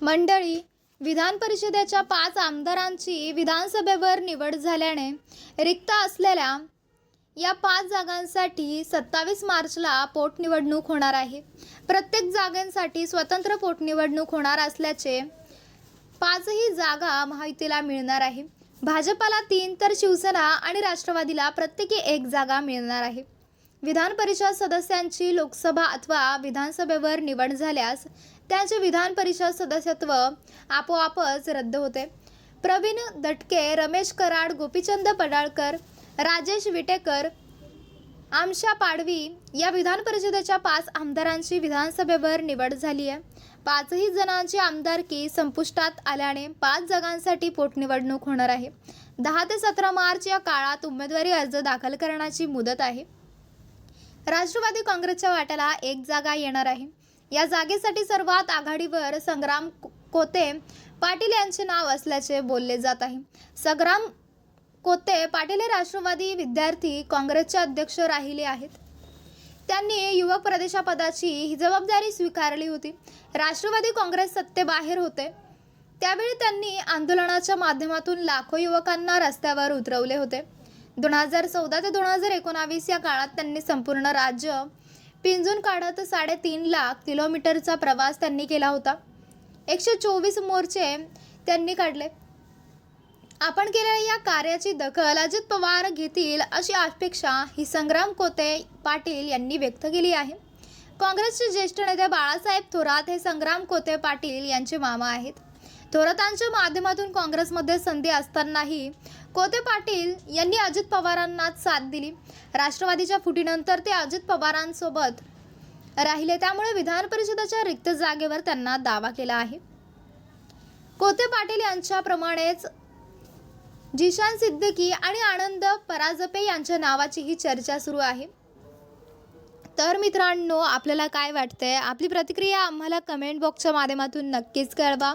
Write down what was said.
मंडळी विधान परिषदेच्या पाच आमदारांची विधानसभेवर निवड झाल्याने रिक्त असलेल्या या पाच जागांसाठी सत्तावीस मार्चला पोटनिवडणूक होणार आहे. प्रत्येक जागांसाठी स्वतंत्र पोटनिवडणूक होणार असल्याचे पाचही जागा महायुतीला मिळणार आहे. भाजपाला तीन तर शिवसेना आणि राष्ट्रवादीला प्रत्येकी एक जागा मिळणार आहे. विधान परिषद सदस्यांची लोकसभा अथवा विधानसभेवर निवड झाल्यास त्यांचे विधान परिषद सदस्यत्व आपोआपच रद्द होते. प्रवीण दटके रमेश कराड गोपीचंद पडाळकर राजेश विटेकर आमशा पाडवी या विधान परिषदेच्या पाच आमदारांची विधानसभेवर निवड झाली आहे. पाचही जणांची आमदारकी संपुष्टात आल्याने पाच जागांसाठी पोटनिवडणूक होणार आहे. दहा ते सतरा मार्च या काळात उमेदवारी अर्ज दाखल करण्याची मुदत आहे. राष्ट्रवादी काँग्रेसच्या वाट्याला एक जागा येणार आहे. या जागेसाठी सर्वात आघाडीवर संग्राम कोते पाटील यांचे नाव असल्याचे बोलले जात आहे. संग्राम कोते पाटील हे राष्ट्रवादी विद्यार्थी काँग्रेसचे अध्यक्ष राहिले आहेत. त्यांनी युवक प्रदेशापदाची ही जबाबदारी स्वीकारली होती. राष्ट्रवादी काँग्रेस सत्तेबाहेर होते. त्यावेळी त्यांनी आंदोलनाच्या माध्यमातून लाखो युवकांना रस्त्यावर उतरवले होते. दोन हजार चौदा ते दोन हजार एकोणावीस या काळात त्यांनी संपूर्ण राज्य पिंजून काढत साडेतीन लाख किलोमीटरचा प्रवास त्यांनी केला होता. एकशे चोवीस मोर्चे त्यांनी काढले. आपण केलेल्या या कार्याची दखल अजित पवार घेतील अशी अपेक्षा ही संग्राम कोते पाटील यांनी व्यक्त केली आहे. काँग्रेसचे ज्येष्ठ नेते बाळासाहेब थोरात हे संग्राम कोते पाटील यांचे मामा आहेत. थोरातांच्या माध्यमातून काँग्रेसमध्ये संधी असतानाही कोते पाटील यांनी अजित पवारांनाच साथ दिली. राष्ट्रवादीच्या फुटीनंतर ते अजित पवारांसोबत राहिले. त्यामुळे विधान परिषदेच्या रिक्त जागेवर त्यांना दावा केला आहे. कोते पाटील यांच्याप्रमाणेच जिशान सिद्दीकी आणि आनंद पराजपे यांच्या नावाचीही चर्चा सुरू आहे. तर मित्रांनो आपल्याला काय वाटतंय? आपली प्रतिक्रिया आम्हाला कमेंट बॉक्सच्या माध्यमातून नक्कीच कळवा.